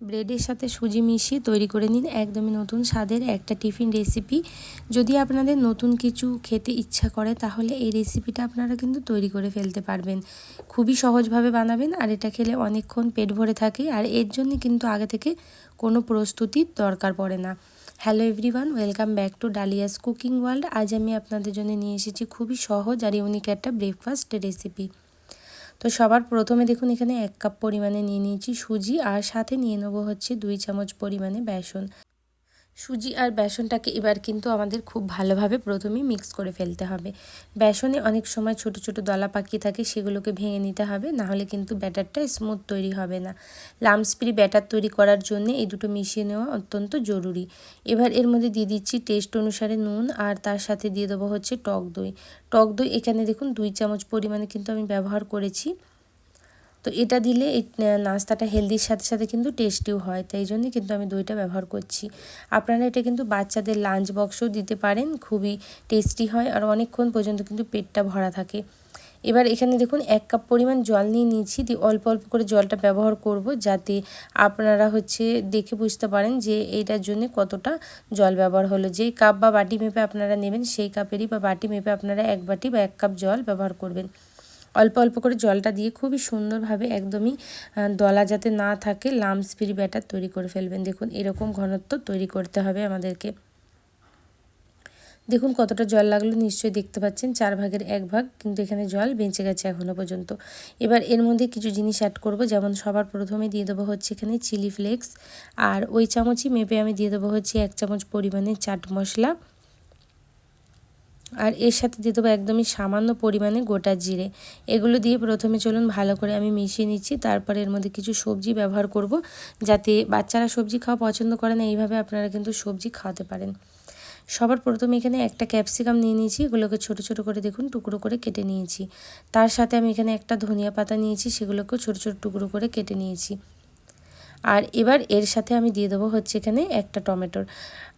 ব্রেডের সাথে সুজি মিশিয়ে তৈরি করে নিন একদমই নতুন স্বাদের একটা টিফিন রেসিপি। যদি আপনাদের নতুন কিছু খেতে ইচ্ছা করে, তাহলে এই রেসিপিটা আপনারা কিন্তু তৈরি করে ফেলতে পারবেন। খুবই সহজভাবে বানাবেন আর এটা খেলে অনেকক্ষণ পেট ভরে থাকে আর এর জন্য কিন্তু আগে থেকে কোনো প্রস্তুতির দরকার পড়ে না। Hello everyone, welcome back to Dalia's cooking world. আজ আমি আপনাদের জন্য নিয়ে এসেছি খুবই সহজ আর ইউনিক একটা ব্রেকফাস্ট রেসিপি। তো সবার প্রথমে দেখুন, এখানে এক কাপ পরিমাণে নিয়ে নিয়েছি সুজি আর সাথে নিয়ে নেব হচ্ছে দুই চামচ পরিমাণে বেসন। সুজি আর বেসনটাকে এবার কিন্তু আমাদের খুব ভালোভাবে প্রথমেই মিক্স করে ফেলতে হবে। বেসনে অনেক সময় ছোট ছোট দলা পাকিয়ে থাকে, সেগুলোকে ভেঙে নিতে হবে, নাহলে কিন্তু ব্যাটারটা স্মুথ তৈরি হবে না। লামস্প্রি ব্যাটার তৈরি করার জন্য এই দুটো মিশিয়ে নেওয়া অত্যন্ত জরুরি। এবার এর মধ্যে দিয়ে দিচ্ছি টেস্ট অনুসারে নুন, আর তার সাথে দিয়ে দেবো হচ্ছে টক দই। টক দই এখানে দেখুন দুই চামচ পরিমাণে কিন্তু আমি ব্যবহার করেছি। তো এটা দিলে এই নাস্তাটা হেলদির সাথে সাথে কিন্তু টেস্টিও হয়। তাই জন্য কিন্তু আমি দইটা ব্যবহার করছি। আপনারা এটা কিন্তু বাচ্চাদের লাঞ্চ বক্সও দিতে পারেন, খুবই টেস্টি হয় আর অনেকক্ষণ পর্যন্ত কিন্তু পেটটা ভরা থাকে। এবার এখানে দেখুন, এক কাপ পরিমাণ জল নিয়ে নিয়েছি, দিয়ে অল্প অল্প করে জলটা ব্যবহার করব যাতে আপনারা হচ্ছে দেখে বুঝতে পারেন যে এইটার জন্য কতটা জল ব্যবহার হলো। যেই কাপ বা বাটি মেপে আপনারা নেবেন, সেই কাপেরই বা বাটি মেপে আপনারা এক বাটি বা এক কাপ জল ব্যবহার করবেন। অল্প অল্প করে জলটা দিয়ে খুবই সুন্দরভাবে একদমই দলা যাতে না থাকে, লামস ফ্রি ব্যাটার তৈরি করে ফেলবেন। দেখুন, এরকম ঘনত্ব তৈরি করতে হবে আমাদেরকে। দেখুন, কতটা জল লাগল, নিশ্চয়ই দেখতে পাচ্ছেন, চার ভাগের এক ভাগ, কিন্তু এখানে জল বেঁচে গেছে এখনও পর্যন্ত। এবার এর মধ্যে কিছু জিনিস অ্যাড করব, যেমন সবার প্রথমে দিয়ে দেবো হচ্ছে এখানে চিলি ফ্লেক্স, আর ওই চামচই মেপে আমি দিয়ে দেবো হচ্ছে এক চামচ পরিমাণে চাট মশলা। আর এর সাথে দিয়ে দেবো একদমই সামান্য পরিমাণে গোটা জিরে। এগুলো দিয়ে প্রথমে চলুন ভালো করে আমি মিশিয়ে নিচ্ছি, তারপরে এর মধ্যে কিছু সবজি ব্যবহার করব যাতে বাচ্চারা সবজি খাওয়া পছন্দ করে না, এইভাবে আপনারা কিন্তু সবজি খাওয়াতে পারেন। সবার প্রথমে এখানে একটা ক্যাপসিকাম নিয়ে নিয়েছি, এগুলোকে ছোট ছোট করে দেখুন, টুকরো করে কেটে নিয়েছি। তার সাথে আমি এখানে একটা ধনিয়া পাতা নিয়েছি, সেগুলোকেও ছোট ছোট টুকরো করে কেটে নিয়েছি। আর এবার এর সাথে আমি দিয়ে দেবো হচ্ছে এখানে একটা টমেটোর।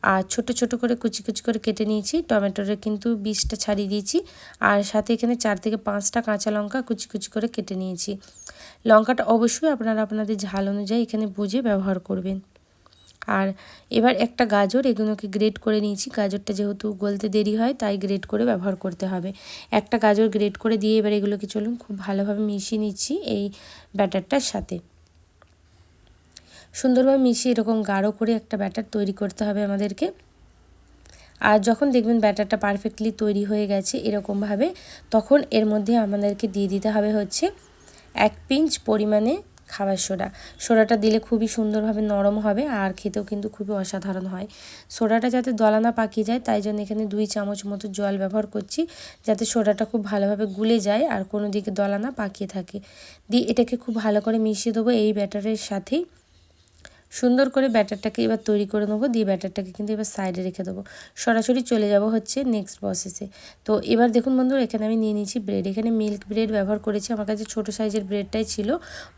আর ছোট ছোট করে কুচি কুচি করে কেটে নিয়েছি। টমেটোরে কিন্তু বীজটা ছাড়িয়ে দিয়েছি। আর সাথে এখানে চার থেকে পাঁচটা কাঁচা লঙ্কা কুচি কুচি করে কেটে নিয়েছি। লঙ্কাটা অবশ্যই আপনারা আপনাদের ঝাল অনুযায়ী এখানে বুঝে ব্যবহার করবেন। আর এবার একটা গাজর, এগুলোকে গ্রেট করে নিয়েছি। গাজরটা যেহেতু গলতে দেরি হয়, তাই গ্রেট করে ব্যবহার করতে হবে। একটা গাজর গ্রেট করে দিয়ে এবার এগুলোকে চলুন খুব ভালোভাবে মিশিয়ে নিচ্ছি এই ব্যাটারটার সাথে। সুন্দরভাবে মিশিয়ে এরকম গাঢ় করে একটা ব্যাটার তৈরি করতে হবে আমাদেরকে। আর যখন দেখবেন ব্যাটারটা পারফেক্টলি তৈরি হয়ে গেছে এরকমভাবে, তখন এর মধ্যে আমাদেরকে দিয়ে দিতে হবে হচ্ছে এক পিঞ্চ পরিমাণে খাবার সোডা। সোডাটা দিলে খুবই সুন্দরভাবে নরম হবে আর খেতেও কিন্তু খুবই অসাধারণ হয়। সোডাটা যাতে দলানা পাকিয়ে যায়, তাই জন্য এখানে দুই চামচ মতো জল ব্যবহার করছি, যাতে সোডাটা খুব ভালোভাবে গুলে যায় আর কোনো দিকে দলানা পাকিয়ে থাকে। দিয়ে এটাকে খুব ভালো করে মিশিয়ে দেবো এই ব্যাটারের সাথেই। সুন্দর করে ব্যাটারটাকে এবার তৈরি করে নেব, দিয়ে ব্যাটারটাকে কিন্তু এবার সাইডে রেখে দেবো। সরাসরি চলে যাব হচ্ছে নেক্সট প্রসেসে তো এবার দেখুন বন্ধু এখানে আমি নিয়ে নিয়েছি ব্রেড এখানে মিল্ক ব্রেড ব্যবহার করেছি, আমার কাছে ছোটো সাইজের ব্রেডটাই ছিল।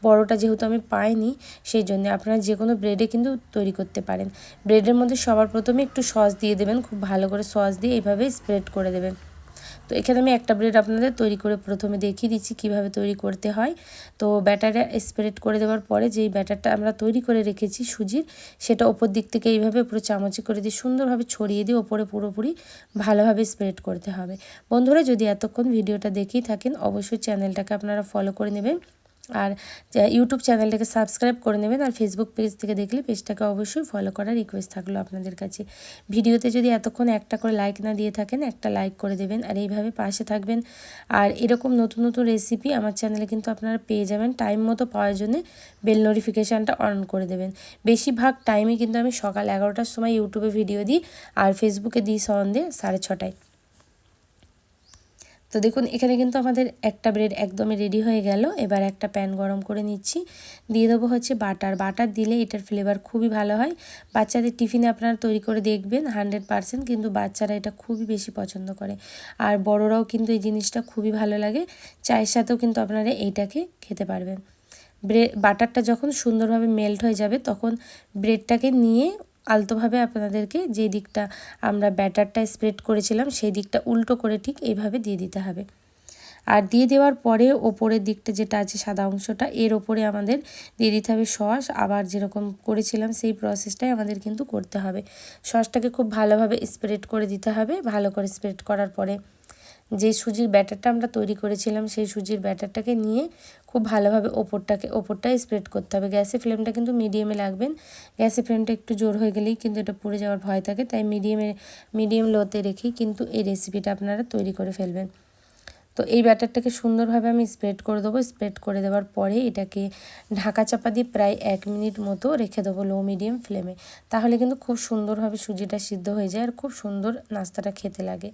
বড়টা যেহেতু আমি পাইনি সেই জন্য আপনারা যে কোনো ব্রেডে কিন্তু তৈরি করতে পারেন। ব্রেডের মধ্যে সবার প্রথমে একটু সস দিয়ে দেবেন, খুব ভালো করে সস দিয়ে এইভাবে স্প্রেড করে দেবেন। তো এখানে আমি একটা ব্রেড আপনাদের তৈরি করে প্রথমে দেখিয়ে দিচ্ছি কীভাবে তৈরি করতে হয়। তো ব্যাটারে স্প্রেড করে দেওয়ার পরে যেই ব্যাটারটা আমরা তৈরি করে রেখেছি সুজির, সেটা ওপর দিক থেকে এইভাবে পুরো চামচে করে দিয়ে সুন্দরভাবে ছড়িয়ে দিয়ে ওপরে পুরোপুরি ভালোভাবে স্প্রেড করতে হবে। বন্ধুরা, যদি এতক্ষণ ভিডিওটা দেখেই থাকেন, অবশ্যই চ্যানেলটাকে আপনারা ফলো করে নেবেন। আর ইউটিউব চ্যানেলটাকে সাবস্ক্রাইব করে নেবেন আর ফেসবুক পেজ থেকে দেখলে পেজটাকে অবশ্যই ফলো করার রিকোয়েস্ট থাকল আপনাদের কাছে। ভিডিওতে যদি এতক্ষণ একটা করে লাইক না দিয়ে থাকেন, একটা লাইক করে দেবেন আর এইভাবে পাশে থাকবেন। আর এরকম নতুন নতুন রেসিপি আমার চ্যানেলে কিন্তু আপনারা পেয়ে যাবেন। টাইম মতো পাওয়ার জন্য বেল নোটিফিকেশানটা অন করে দেবেন। বেশিরভাগ টাইমে কিন্তু আমি সকাল এগারোটার সময় ইউটিউবে ভিডিও দিই আর ফেসবুকে দিই সন্ধ্যে সাড়ে ছটায়। তো দেখুন, এখানে কিন্তু আমাদের একটা ব্রেড একদমই রেডি হয়ে গেল। এবার একটা প্যান গরম করে নিচ্ছি। দিয়ে দেবো হচ্ছে বাটার বাটার দিলে এটার ফ্লেভার খুবই ভালো হয়। বাচ্চাদের টিফিনে আপনারা তৈরি করে দেখবেন হান্ড্রেড পারসেন্ট কিন্তু বাচ্চারা এটা খুবই বেশি পছন্দ করে। আর বড়রাও কিন্তু এই জিনিসটা খুবই ভালো লাগে। চায়ের সাথেও কিন্তু আপনারা এইটাকে খেতে পারবেন। ব্রেড বাটারটা যখন সুন্দরভাবে মেল্ট হয়ে যাবে, তখন ব্রেডটাকে নিয়ে আলতোভাবে আপনাদেরকে যে দিকটা আমরা ব্যাটারটা স্প্রেড করেছিলাম, সেই দিকটা উল্টো করে ঠিক এইভাবে দিয়ে দিতে হবে। আর দিয়ে দেওয়ার পরে ওপরের দিকটা যেটা আছে সাদা অংশটা, এর ওপরে আমাদের দিয়ে দিতে হবে সস। আবার যেরকম করেছিলাম সেই প্রসেসটাই আমাদের কিন্তু করতে হবে। সসটাকে খুব ভালোভাবে স্প্রেড করে দিতে হবে, ভালো করে স্প্রেড করার পরে। যে সুজির ব্যাটারটা আমরা তৈরি করেছিলাম, সেই সুজির ব্যাটারটাকে নিয়ে খুব ভালোভাবে ওপরটাকে, ওপরটাই স্প্রেড করতে হবে। গ্যাসের ফ্লেমটা কিন্তু মিডিয়ামে লাগবেন। গ্যাসের ফ্লেমটা একটু জোর হয়ে গেলেই কিন্তু এটা পুড়ে যাওয়ার ভয় থাকে। তাই মিডিয়ামে মিডিয়াম লোতে রেখেই কিন্তু এই রেসিপিটা আপনারা তৈরি করে ফেলবেন। তো এই ব্যাটারটাকে সুন্দরভাবে আমি স্প্রেড করে দেবো। স্প্রেড করে দেওয়ার পরে এটাকে ঢাকা চাপা দিয়ে প্রায় এক মিনিট মতো রেখে দেবো লো মিডিয়াম ফ্লেমে তাহলে কিন্তু খুব সুন্দরভাবে সুজিটা সিদ্ধ হয়ে যায় আর খুব সুন্দর নাস্তাটা খেতে লাগে।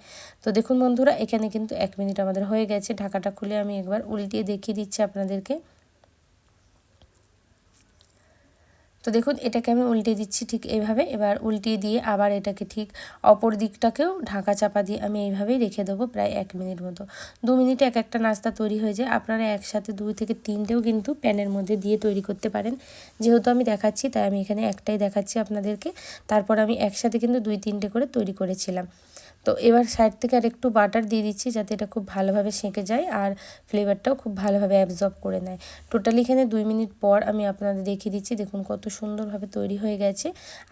তো দেখুন বন্ধুরা, এখানে কিন্তু এক মিনিট আমাদের হয়ে গেছে। ঢাকাটা খুলে আমি একবার উল্টিয়ে দেখিয়ে দিচ্ছি আপনাদেরকে। তো দেখুন, এটাকে আমি উল্টে দিচ্ছি ঠিক এইভাবে। এবার উল্টিয়ে দিয়ে আবার এটাকে ঠিক অপর দিকটাকেও ঢাকা চাপা দিয়ে আমি এইভাবেই রেখে দেবো প্রায় এক মিনিট মতো। দু মিনিটে এক একটা নাস্তা তৈরি হয়ে যায়। আপনারা একসাথে দুই থেকে তিনটেও কিন্তু প্যানের মধ্যে দিয়ে তৈরি করতে পারেন। যেহেতু আমি দেখাচ্ছি, তাই আমি এখানে একটাই দেখাচ্ছি আপনাদেরকে। তারপর আমি একসাথে কিন্তু দুই তিনটে করে তৈরি করেছিলাম। তো এবার সাইড থেকে আর একটু বাটার দিয়ে দিচ্ছি যাতে এটা খুব ভালোভাবে সেঁকে যায় আর ফ্লেভারটাও খুব ভালোভাবে অ্যাবজর্ব করে নেয়। টোটালি এখানে দুই মিনিট পর আমি আপনাদের দেখিয়ে দিচ্ছি, দেখুন কত সুন্দরভাবে তৈরি হয়ে গেছে।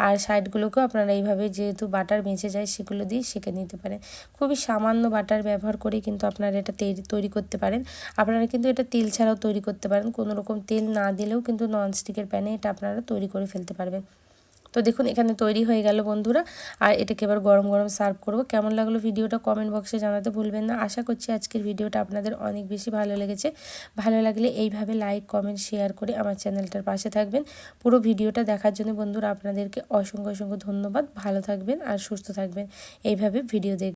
আর সাইডগুলোকেও আপনারা এইভাবে যেহেতু বাটার বেঁচে যায় সেগুলো দিয়ে সেঁকে নিতে পারেন। খুবই সামান্য বাটার ব্যবহার করে কিন্তু আপনারা এটা তৈরি করতে পারেন। আপনারা কিন্তু এটা তেল ছাড়াও তৈরি করতে পারেন। কোনো রকম তেল না দিলেও কিন্তু ননস্টিকের প্যানে এটা আপনারা তৈরি করে ফেলতে পারবেন। তো দেখুন, এখানে তৈরি হয়ে গেল বন্ধুরা। আর এটাকে এবার গরম গরম সার্ভ করব। কেমন লাগল ভিডিওটা কমেন্ট বক্সে জানাতে ভুলবেন না। আশা করছি আজকের ভিডিওটা আপনাদের অনেক বেশি ভালো লেগেছে। ভালো লাগলে এইভাবে লাইক, কমেন্ট, শেয়ার করে আমার চ্যানেলটার পাশে থাকবেন। পুরো ভিডিওটা দেখার জন্য বন্ধুরা আপনাদেরকে অসংখ্য অসংখ্য ধন্যবাদ। ভালো থাকবেন আর সুস্থ থাকবেন। এইভাবে ভিডিও দেখ